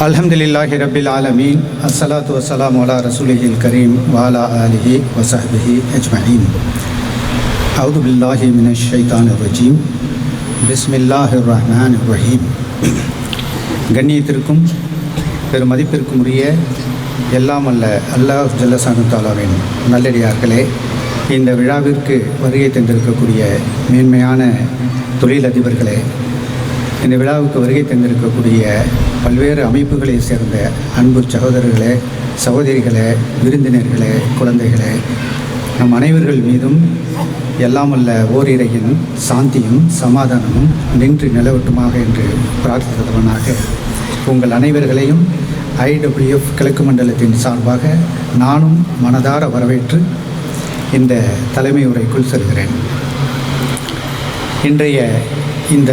அல்ஹம்துலில்லாஹி ரபில் ஆலமீன். அஸ்ஸலாத்து வசலாம் அலா ரசூலிஹில் கரீம் வாலா அலிஹி வசஹபிஹி அஜ்மஹீம் அவுது பில்லாஹி மினஷ் ஷைதான் ரஜீம் பிஸ்மில்லாஹ் ரஹ்மான் ரஹீம் கண்ணியத்திற்கும் பெருமதிப்பிற்கும் உரிய எல்லாம் அல்ல அல்லாஹ் ஜல்லசானு தாலாவின் நல்லடியார்களே இந்த விழாவிற்கு வருகை தந்திருக்கக்கூடிய மேன்மையான தொழிலதிபர்களே இந்த விழாவுக்கு வருகை தந்திருக்கக்கூடிய பல்வேறு அமைப்புகளை சேர்ந்த அன்பு சகோதரர்களே சகோதரிகளே விருந்தினர்களே குழந்தைகளே நம் அனைவர்கள் மீதும் எல்லாமல்ல ஓரிரையின் சாந்தியும் சமாதானமும் நின்று நிலவட்டுமாக என்று பிரார்த்தித்தவனாக உங்கள் அனைவர்களையும் ஐடபிள்யூஎஃப் கிழக்கு மண்டலத்தின் சார்பாக நானும் மனதார வரவேற்று இந்த தலைமை உரைக்குள் செல்கிறேன். இன்றைய இந்த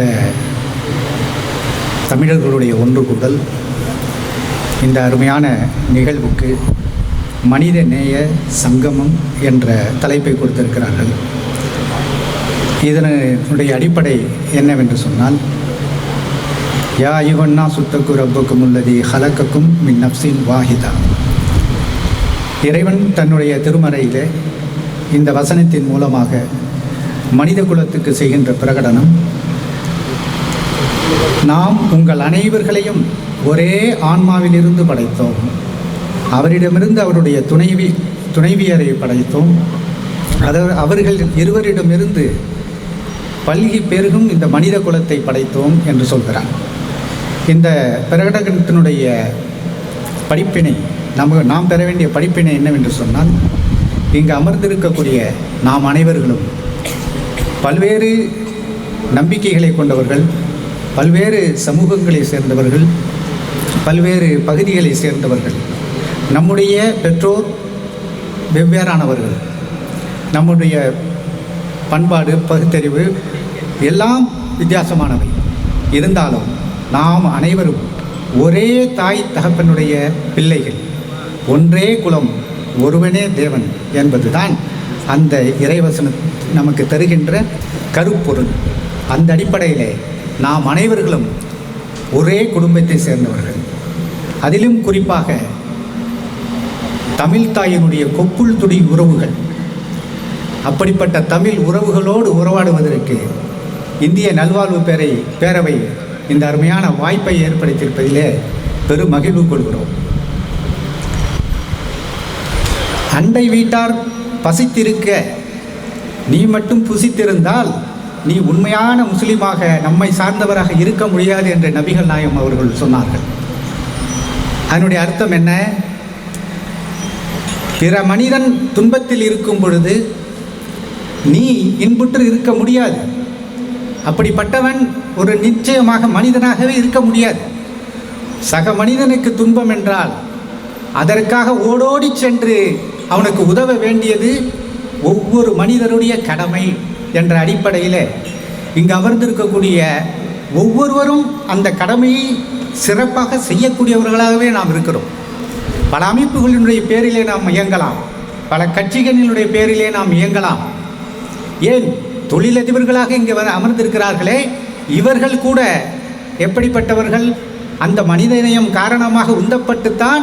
தமிழர்களுடைய ஒன்று கூடல் இந்த அருமையான நிகழ்வுக்கு மனித நேய சங்கமம் என்ற தலைப்பை கொடுத்திருக்கிறார்கள். இதனுடைய அடிப்படை என்னவென்று சொன்னால் யா ஐவண்ணா சுத்தக்கு ரப்புக்கும் உள்ளது ஹலக்கக்கும் மின் நப்சின் வாஹிதா. இறைவன் தன்னுடைய திருமறையிலே இந்த வசனத்தின் மூலமாக மனித குலத்துக்கு செய்கின்ற பிரகடனம் நாம் உங்கள் அனைவர்களையும் ஒரே ஆன்மாவிலிருந்து படைத்தோம். அவரிடமிருந்து அவருடைய துணைவி துணைவியரை படைத்தோம். அது அவர்கள் இருவரிடமிருந்து பல்கி பெருகும் இந்த மனித குலத்தை படைத்தோம் என்று சொல்கிறார். இந்த பிரகடனத்தினுடைய படிப்பினை நம்ம நாம் பெற வேண்டிய படிப்பினை என்னவென்று சொன்னால் இங்கு அமர்ந்திருக்கக்கூடிய நாம் அனைவர்களும் பல்வேறு நம்பிக்கைகளை கொண்டவர்கள் பல்வேறு சமூகங்களை சேர்ந்தவர்கள் பல்வேறு பகுதிகளை சேர்ந்தவர்கள் நம்முடைய பெற்றோர் வெவ்வேறானவர்கள். நம்முடைய பண்பாடு பகுத்தறிவு எல்லாம் வித்தியாசமானவை. இருந்தாலும் நாம் அனைவரும் ஒரே தாய் தகப்பனுடைய பிள்ளைகள். ஒன்றே குலம் ஒருவனே தேவன் என்பதுதான் அந்த இறைவசனம் நமக்கு தருகின்ற கருப்பொருள். அந்த அடிப்படையிலே நாம் அனைவர்களும் ஒரே குடும்பத்தை சேர்ந்தவர்கள். அதிலும் குறிப்பாக தமிழ் தாயினுடைய கொப்புள் துடி உறவுகள். அப்படிப்பட்ட தமிழ் உறவுகளோடு உறவாடுவதற்கு இந்திய நல்வாழ்வு பேரை பேரவை இந்த அருமையான வாய்ப்பை ஏற்படுத்தியிருப்பதிலே பெரும் மகிழ்வு கொள்கிறோம். அண்டை வீட்டார் பசித்திருக்க நீ மட்டும் புசித்திருந்தால் நீ உண்மையான முஸ்லீமாக நம்மை சார்ந்தவராக இருக்க முடியாது என்று நபிகள் நாயம் அவர்கள் சொன்னார்கள். அதனுடைய அர்த்தம் என்ன? பிற மனிதன் துன்பத்தில் இருக்கும் பொழுது நீ இன்புற்று இருக்க முடியாது. அப்படிப்பட்டவன் ஒரு நிச்சயமாக மனிதனாகவே இருக்க முடியாது. சக மனிதனுக்கு துன்பம் என்றால் அதற்காக ஓடோடி சென்று அவனுக்கு உதவ வேண்டியது ஒவ்வொரு மனிதனுடைய கடமை. என்ற அடிப்படையில் இங்கு அமர்ந்திருக்கக்கூடிய ஒவ்வொருவரும் அந்த கடமையை சிறப்பாக செய்யக்கூடியவர்களாகவே நாம் இருக்கிறோம். பல அமைப்புகளினுடைய பேரிலே நாம் இயங்கலாம். பல கட்சிகளினுடைய பேரிலே நாம் இயங்கலாம். ஏன்? தொழிலதிபர்களாக இங்கே வர அமர்ந்திருக்கிறார்களே இவர்கள் கூட எப்படிப்பட்டவர்கள்? அந்த மனிதநேயம் காரணமாக உந்தப்பட்டுத்தான்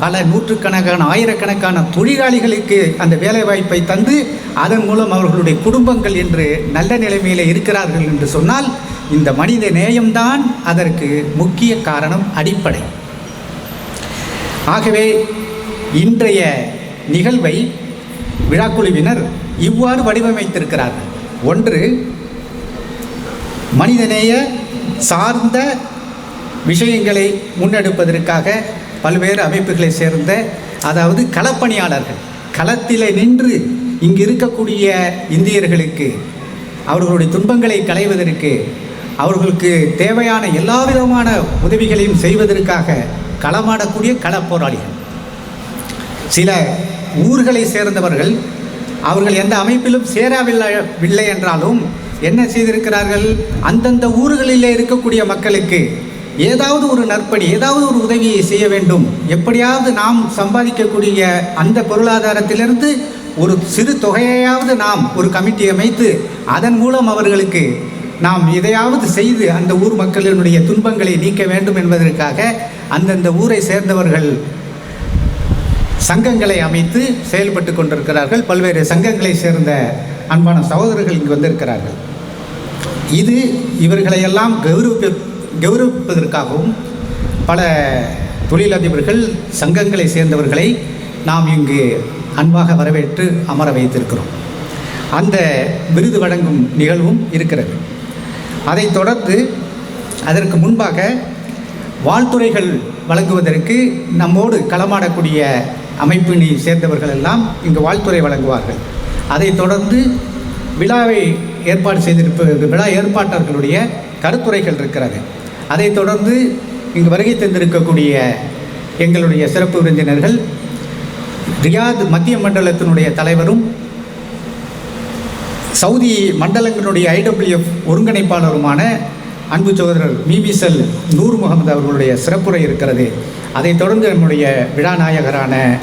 பல நூற்றுக்கணக்கான ஆயிரக்கணக்கான தொழிலாளிகளுக்கு அந்த வேலைவாய்ப்பை தந்து அதன் மூலம் அவர்களுடைய குடும்பங்கள் என்று நல்ல நிலைமையில் இருக்கிறார்கள் என்று சொன்னால் இந்த மனித நேயம்தான் அதற்கு முக்கிய காரணம் அடிப்படை. ஆகவே இன்றைய நிகழ்வை விழாக்குழுவினர் இவ்வாறு வடிவமைத்திருக்கிறார்கள். ஒன்று மனிதநேய சார்ந்த விஷயங்களை முன்னெடுப்பதற்காக பல்வேறு அமைப்புகளை சேர்ந்த அதாவது களப்பணியாளர்கள் களத்தில் நின்று இங்கு இருக்கக்கூடிய இந்தியர்களுக்கு அவர்களுடைய துன்பங்களை களைவதற்கு அவர்களுக்கு தேவையான எல்லா விதமான உதவிகளையும் செய்வதற்காக களமாடக்கூடிய களப்போராளிகள். சில ஊர்களை சேர்ந்தவர்கள் அவர்கள் எந்த அமைப்பிலும் சேரவில்லை என்றாலும் என்ன செய்திருக்கிறார்கள்? அந்தந்த ஊர்களிலே இருக்கக்கூடிய மக்களுக்கு ஏதாவது ஒரு நற்பணி ஏதாவது ஒரு உதவியை செய்ய வேண்டும். எப்படியாவது நாம் சம்பாதிக்கக்கூடிய அந்த பொருளாதாரத்திலிருந்து ஒரு சிறு தொகையையாவது நாம் ஒரு கமிட்டி அமைத்து அதன் மூலம் அவர்களுக்கு நாம் எதையாவது செய்து அந்த ஊர் மக்களினுடைய துன்பங்களை நீக்க வேண்டும் என்பதற்காக அந்தந்த ஊரை சேர்ந்தவர்கள் சங்கங்களை அமைத்து செயல்பட்டு கொண்டிருக்கிறார்கள். பல்வேறு சங்கங்களை சேர்ந்த அன்பான சகோதரர்கள் இங்கு வந்திருக்கிறார்கள். இது இவர்களையெல்லாம் கௌரவிப்ப கௌரவிப்பதற்காகவும் பல தொழிலதிபர்கள் சங்கங்களை சேர்ந்தவர்களை நாம் இங்கு அன்பாக வரவேற்று அமர வைத்திருக்கிறோம். அந்த விருது வழங்கும் நிகழ்வும் இருக்கிறது. அதைத் தொடர்ந்து அதற்கு முன்பாக வாழ்த்துறைகள் வழங்குவதற்கு நம்மோடு களமாடக்கூடிய அமைப்பினை சேர்ந்தவர்கள் எல்லாம் இங்கு வாழ்த்துறை வழங்குவார்கள். அதைத் தொடர்ந்து விழாவை ஏற்பாடு செய்திருப்ப விழா ஏற்பாட்டாளர்களுடைய கருத்துரைகள் இருக்கிறது. அதைத் தொடர்ந்து இங்கு வருகை தந்திருக்கக்கூடிய எங்களுடைய சிறப்பு விருந்தினர்கள் ரியாத் மத்திய மண்டலத்தினுடைய தலைவரும் சவுதி மண்டலங்களுடைய ஐடபிள்யூஎஃப் ஒருங்கிணைப்பாளருமான அன்பு சகோதரர் மிபிசல் நூர் முகமது அவர்களுடைய சிறப்புரை இருக்கிறது. அதைத் தொடர்ந்து நம்முடைய விழாநாயகரான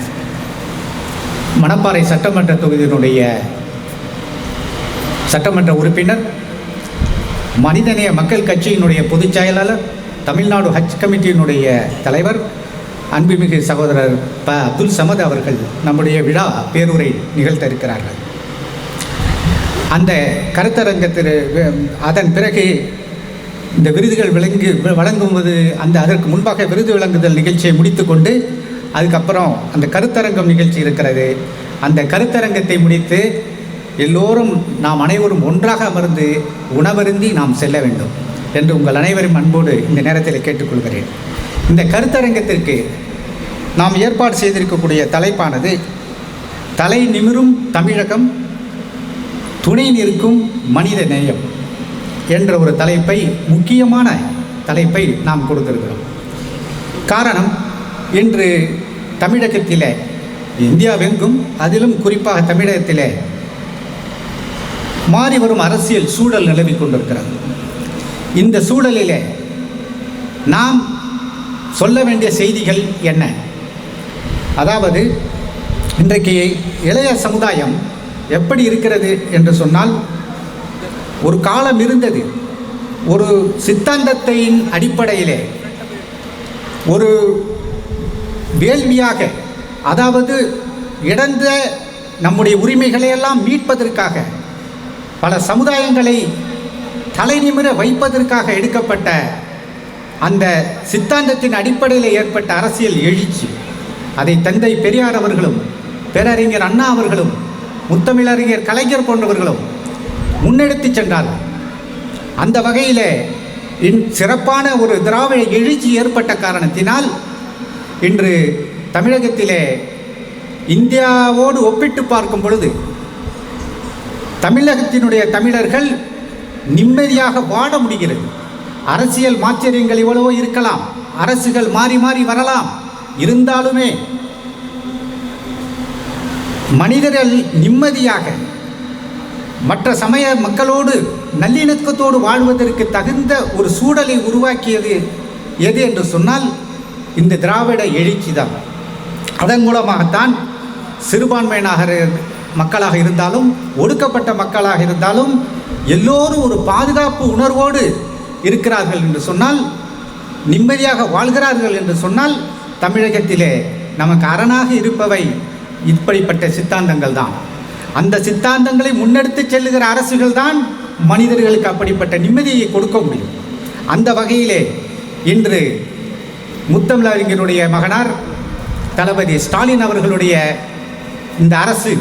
மணப்பாறை சட்டமன்ற தொகுதியினுடைய சட்டமன்ற உறுப்பினர் மனிதநேய மக்கள் கட்சியினுடைய பொதுச் செயலாளர் தமிழ்நாடு ஹஜ் கமிட்டியினுடைய தலைவர் அன்புமிகு சகோதரர் ப. அப்துல் சமத் அவர்கள் நம்முடைய விழா பேருரை நிகழ்த்த இருக்கிறார்கள். அந்த கருத்தரங்கத்திற்கு அதன் பிறகு இந்த விருதுகள் விளங்கு வழங்கும்போது அந்த அதற்கு முன்பாக விருது வழங்குதல் நிகழ்ச்சியை முடித்துக்கொண்டு அதுக்கப்புறம் அந்த கருத்தரங்கம் நிகழ்ச்சி இருக்கிறது. அந்த கருத்தரங்கத்தை முடித்து எல்லோரும் நாம் அனைவரும் ஒன்றாக அமர்ந்து உணவருந்தி நாம் செல்ல வேண்டும் என்று உங்கள் அனைவரும் அன்போடு இந்த நேரத்தில் கேட்டுக்கொள்கிறேன். இந்த கருத்தரங்கத்திற்கு நாம் ஏற்பாடு செய்திருக்கக்கூடிய தலைப்பானது தலை நிமிரும் தமிழகம் துணை நிற்கும் மனித நேயம் என்ற ஒரு தலைப்பை முக்கியமான தலைப்பை நாம் கொடுத்திருக்கிறோம். காரணம் இன்று தமிழகத்தில் இந்தியாவெங்கும் அதிலும் குறிப்பாக தமிழகத்தில் மாறி வரும் அரசியல் சூழல் நிலவிக் கொண்டிருக்கிறது. இந்த சூழலிலே நாம் சொல்ல வேண்டிய செய்திகள் என்ன? அதாவது இன்றைக்கு இளைய சமுதாயம் எப்படி இருக்கிறது என்று சொன்னால் ஒரு காலம் இருந்தது. ஒரு சித்தாந்தத்தையின் அடிப்படையிலே ஒரு வேள்வியாக அதாவது இழந்த நம்முடைய உரிமைகளை எல்லாம் மீட்பதற்காக பல சமுதாயங்களை தலைநிமிர வைப்பதற்காக எடுக்கப்பட்ட அந்த சித்தாந்தத்தின் அடிப்படையில் ஏற்பட்ட அரசியல் எழுச்சி. அதை தந்தை பெரியார் அவர்களும் பேரறிஞர் அண்ணா அவர்களும் முத்தமிழறிஞர் கலைஞர் போன்றவர்களும் முன்னெடுத்து சென்றார்கள். அந்த வகையில் இன் சிறப்பான ஒரு திராவிட எழுச்சி ஏற்பட்ட காரணத்தினால் இன்று தமிழகத்திலே இந்தியாவோடு ஒப்பிட்டு பார்க்கும் பொழுது தமிழகத்தினுடைய தமிழர்கள் நிம்மதியாக வாழ முடிகிறது. அரசியல் மாச்சரியங்கள் எவ்வளவோ இருக்கலாம். அரசுகள் மாறி மாறி வரலாம். இருந்தாலுமே மனிதர்கள் நிம்மதியாக மற்ற சமய மக்களோடு நல்லிணக்கத்தோடு வாழ்வதற்கு தகுந்த ஒரு சூழலை உருவாக்கியது எது என்று சொன்னால் இந்த திராவிட எழுச்சி தான் அதன் மூலமாகத்தான் சிறுபான்மையினாக மக்களாக இருந்தாலும் ஒடுக்கப்பட்ட மக்களாக இருந்தாலும் எல்லோரும் ஒரு பாதுகாப்பு உணர்வோடு இருக்கிறார்கள் என்று சொன்னால் நிம்மதியாக வாழ்கிறார்கள் என்று சொன்னால் தமிழகத்திலே நமக்கு அரணாக இருப்பவை இப்படிப்பட்ட சித்தாந்தங்கள் தான். அந்த சித்தாந்தங்களை முன்னெடுத்து செல்லுகிற அரசுகள் தான் மனிதர்களுக்கு அப்படிப்பட்ட நிம்மதியை கொடுக்க முடியும். அந்த வகையிலே இன்று முத்தமிழறிஞருடைய மகனார் தளபதி ஸ்டாலின் அவர்களுடைய இந்த அரசு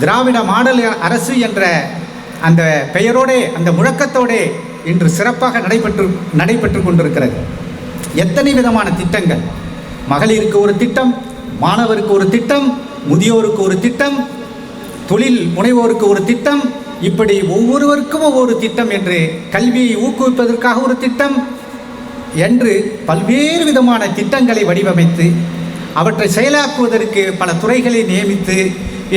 திராவிட மாடல் அரசு என்ற அந்த பெயரோடே அந்த முழக்கத்தோடே இன்று சிறப்பாக நடைபெற்று நடைபெற்று கொண்டிருக்கிறது. எத்தனை விதமான திட்டங்கள்? மகளிருக்கு ஒரு திட்டம் மாணவருக்கு ஒரு திட்டம் முதியோருக்கு ஒரு திட்டம் தொழில் முனைவோருக்கு ஒரு திட்டம் இப்படி ஒவ்வொருவருக்கும் ஒவ்வொரு திட்டம் என்று கல்வியை ஊக்குவிப்பதற்காக ஒரு திட்டம் என்று பல்வேறு விதமான திட்டங்களை வடிவமைத்து அவற்றை செயலாக்குவதற்கு பல துறைகளை நியமித்து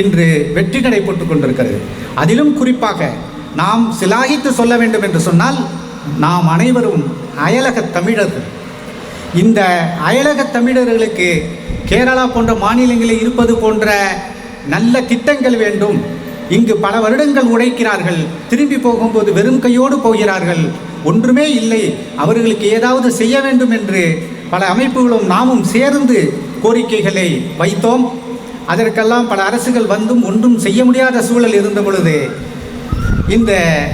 இன்று வெற்றி நடைபெற்று கொண்டிருக்கிறது. அதிலும் குறிப்பாக நாம் சிலாகித்து சொல்ல வேண்டும் என்று சொன்னால் நாம் அனைவரும் அயலக தமிழர்கள். இந்த அயலக தமிழர்களுக்கு கேரளா போன்ற மாநிலங்களில் இருப்பது போன்ற நல்ல திட்டங்கள் வேண்டும். இங்கு பல வருடங்கள் உழைக்கிறார்கள். திரும்பி போகும்போது வெறும் கையோடு போகிறார்கள். ஒன்றுமே இல்லை. அவர்களுக்கு ஏதாவது செய்ய வேண்டும் என்று பல அமைப்புகளும் நாமும் சேர்ந்து கோரிக்கைகளை வைத்தோம். அதற்கெல்லாம் பல அரசுகள் வந்தும் ஒன்றும் செய்ய முடியாத சூழல் இருந்த பொழுது இந்த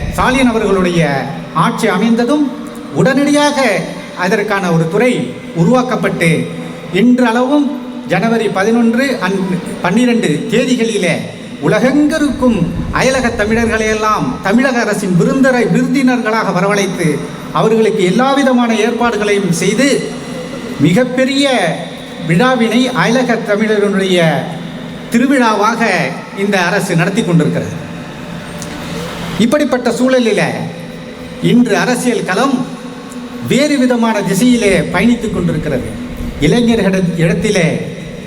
ஸ்டாலின் அவர்களுடைய ஆட்சி அமைந்ததும் உடனடியாக அதற்கான ஒரு துறை உருவாக்கப்பட்டு இன்றளவும் ஜனவரி பதினொன்று அன் பன்னிரெண்டு தேதிகளிலே உலகெங்கிருக்கும் அயலக தமிழர்களையெல்லாம் தமிழக அரசின் விருந்தரை விருந்தினர்களாக வரவழைத்து அவர்களுக்கு எல்லாவிதமான ஏற்பாடுகளையும் செய்து மிகப்பெரிய விழாவினை அயலக தமிழர்களுடைய திருவிழாவாக இந்த அரசு நடத்தி கொண்டிருக்கிறது. இப்படிப்பட்ட சூழலில் இன்று அரசியல் களம் வேறு விதமான திசையிலே பயணித்துக் கொண்டிருக்கிறது. இளைஞர்கள் இடத்திலே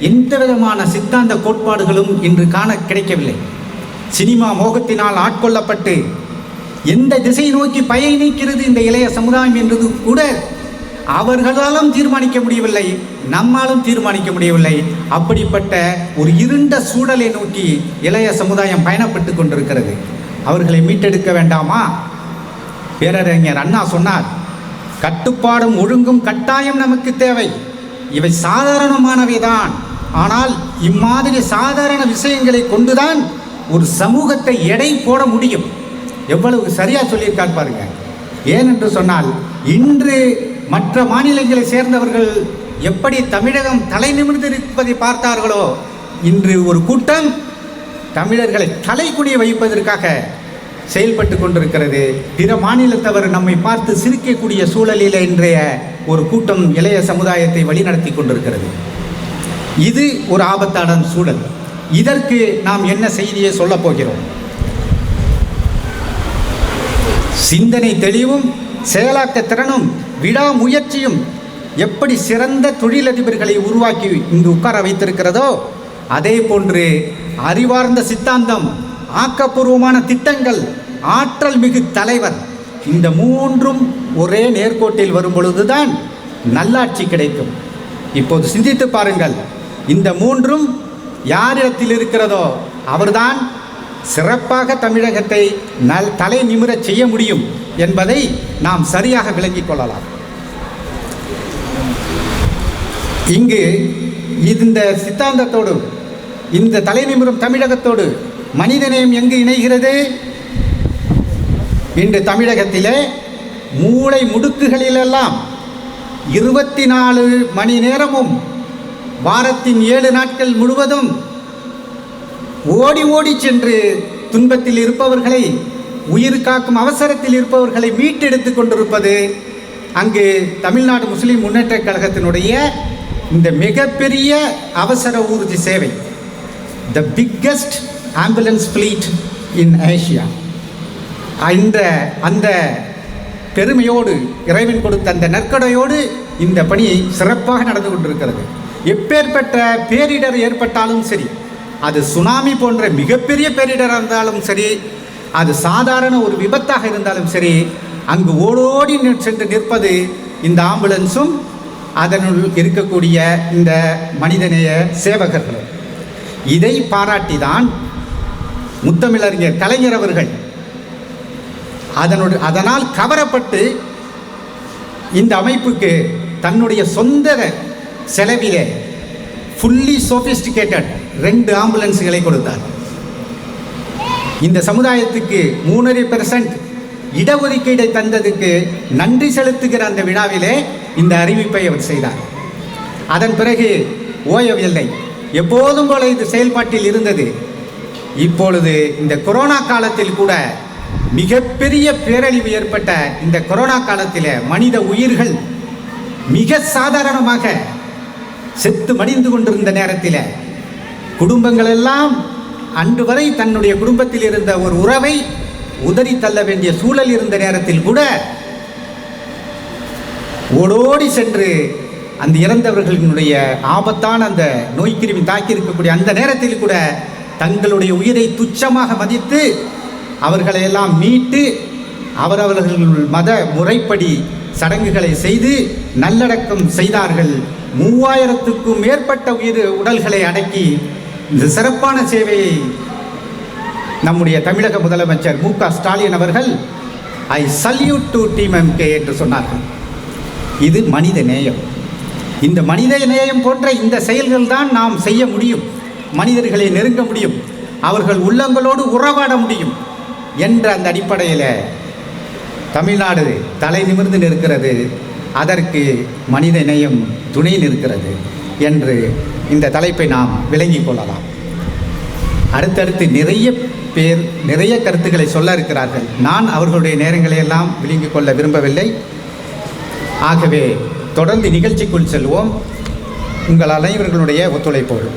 எந்த விதமான சித்தாந்த கோட்பாடுகளும் இன்று காண கிடைக்கவில்லை. சினிமா மோகத்தினால் ஆட்கொள்ளப்பட்டு எந்த திசை நோக்கி பயணிக்கிறது இந்த இளைய சமுதாயம் என்றது கூட அவர்களாலும் தீர்மானிக்க முடியவில்லை நம்மாலும் தீர்மானிக்க முடியவில்லை. அப்படிப்பட்ட ஒரு இருண்ட சூழலை நோக்கி இளைய சமுதாயம் பயணப்பட்டு கொண்டிருக்கிறது. அவர்களை மீட்டெடுக்க வேண்டாமா? பேரறிஞர் அண்ணா சொன்னார் கட்டுப்பாடும் ஒழுங்கும் கட்டாயம் நமக்கு தேவை. இவை சாதாரணமானவை தான் ஆனால் இம்மாதிரி சாதாரண விஷயங்களை கொண்டுதான் ஒரு சமூகத்தை எடை போட முடியும். எவ்வளவு சரியாக சொல்லியிருக்கார் பாருங்க. ஏனென்று சொன்னால் இன்று மற்ற மாநிலங்களை சேர்ந்தவர்கள் எப்படி தமிழகம் தலை நிமிர்ந்திருப்பதை பார்த்தார்களோ இன்று ஒரு கூட்டம் தமிழர்களை தலைக்குனிய வைப்பதற்காக செயல்பட்டு கொண்டிருக்கிறது. பிற மாநிலத்தவர் நம்மை பார்த்து சிரிக்கக்கூடிய சூழலில் இன்றைய ஒரு கூட்டம் இளைய சமுதாயத்தை வழிநடத்தி கொண்டிருக்கிறது. இது ஒரு ஆபத்தான சூழல். இதற்கு நாம் என்ன செய்தியை சொல்லப் போகிறோம்? சிந்தனை தெளிவும் செயலாக்க திறனும் விடாமுயற்சியும் எப்படி சிறந்த தொழிலதிபர்களை உருவாக்கி இங்கு உட்கார வைத்திருக்கிறதோ அதே போன்று அறிவார்ந்த சித்தாந்தம் ஆக்கப்பூர்வமான திட்டங்கள் ஆற்றல் மிகு தலைவர் இந்த மூன்றும் ஒரே நேர்கோட்டில் வரும் பொழுதுதான் நல்லாட்சி கிடைக்கும். இப்போது சிந்தித்து பாருங்கள். இந்த மூன்றும் யாரிடத்தில் இருக்கிறதோ அவர்தான் சிறப்பாக தமிழகத்தை நல் தலை நிமிரச் செய்ய முடியும். என்பதை நாம் சரியாக விளங்கிக் கொள்ளலாம். இங்கு இந்த சித்தாந்தத்தோடு இந்த தலைநிமிரும் தமிழகத்தோடு மனிதநேயம் எங்கு இணைகிறது? இன்று தமிழகத்திலே மூளை முடுக்குகளிலெல்லாம் இருபத்தி நாலு மணி நேரமும் வாரத்தின் ஏழு நாட்கள் முழுவதும் ஓடி ஓடி சென்று துன்பத்தில் இருப்பவர்களை உயிர் காக்கும் அவசரத்தில் இருப்பவர்களை மீட்டெடுத்து கொண்டிருப்பது அங்கு தமிழ்நாடு முஸ்லீம் முன்னேற்றக் கழகத்தினுடைய இந்த மிகப்பெரிய அவசர ஊர்தி சேவை. The biggest ambulance fleet in Asia இந்த அந்த பெருமையோடு இறைவன் கொடுத்த அந்த நற்கடையோடு இந்த பணி சிறப்பாக நடந்து கொண்டிருக்கிறது. எப்பேற்பட்ட பேரிடர் ஏற்பட்டாலும் சரி அது சுனாமி போன்ற மிகப்பெரிய பேரிடராக இருந்தாலும் சரி அது சாதாரண ஒரு விபத்தாக இருந்தாலும் சரி அங்கு ஓடோடி சென்று நிற்பது இந்த ஆம்புலன்ஸும் அதனுள் இருக்கக்கூடிய இந்த மனிதநேய சேவகர்களும். இதை பாராட்டி தான் முத்தமிழறிஞர் கலைஞர் அவர்கள் அதனுடைய அதனால் கவரப்பட்டு இந்த அமைப்புக்கு தன்னுடைய சொந்த செலவிலே ஃபுல்லி சோஃபிஸ்டிகேட்டட் ரெண்டு ஆம்புலன்ஸுகளை கொடுத்தார். இந்த சமுதாயத்துக்கு மூணரை பெர்சன்ட் இடஒதுக்கீடை தந்ததுக்கு நன்றி செலுத்துகிற அந்த விழாவிலே இந்த அறிவிப்பை அவர் செய்தார். அதன் பிறகு ஓயவில்லை எப்போதும் போல இது செயல்பாட்டில் இருந்தது. இப்பொழுது இந்த கொரோனா காலத்தில் கூட மிகப்பெரிய பேரழிவு ஏற்பட்ட இந்த கொரோனா காலத்தில் மனித உயிர்கள் மிக சாதாரணமாக செத்து மடிந்து கொண்டிருந்த நேரத்தில் குடும்பங்களெல்லாம் அன்று வரை தன்னுடைய குடும்பத்தில் இருந்த ஒரு உறவை உதறி தள்ள வேண்டிய சூழல் இருந்த நேரத்தில் கூட ஓடோடி சென்று அந்த இறந்தவர்களினுடைய ஆபத்தான அந்த நோய்க்கிருமி தாக்கி இருக்கக்கூடிய அந்த நேரத்தில் கூட தங்களுடைய உயிரை துச்சமாக மதித்து அவர்களை எல்லாம் மீட்டு அவரவர்கள் மத முறைப்படி சடங்குகளை செய்து நல்லடக்கம் செய்தார்கள். மூவாயிரத்துக்கும் மேற்பட்ட உயிர் உடல்களை அடக்கி இந்த சிறப்பான சேவையை நம்முடைய தமிழக முதலமைச்சர் மு க ஸ்டாலின் அவர்கள் I salute to team MK என்று சொன்னார்கள். இது மனித நேயம். இந்த மனித நேயம் போன்ற இந்த செயல்கள் தான் நாம் செய்ய முடியும் மனிதர்களை நெருங்க முடியும் அவர்கள் உள்ளங்களோடு உறவாட முடியும் என்ற அந்த அடிப்படையில் தமிழ்நாடு தலை நிமிர்ந்து நிற்கிறது. அதற்கு மனித நேயம் துணை நிற்கிறது என்று இந்த தலைப்பை நாம் விளங்கிக் கொள்ளலாம். அடுத்தடுத்து நிறைய பேர் நிறைய கருத்துக்களை சொல்ல இருக்கிறார்கள். நான் அவர்களுடைய நேரங்களை எல்லாம் விளங்கிக் கொள்ள விரும்பவில்லை. ஆகவே தொடர்ந்து நிகழ்ச்சிக்குள் செல்வோம். உங்கள் அனைவர்களுடைய ஒத்துழைப்போடு.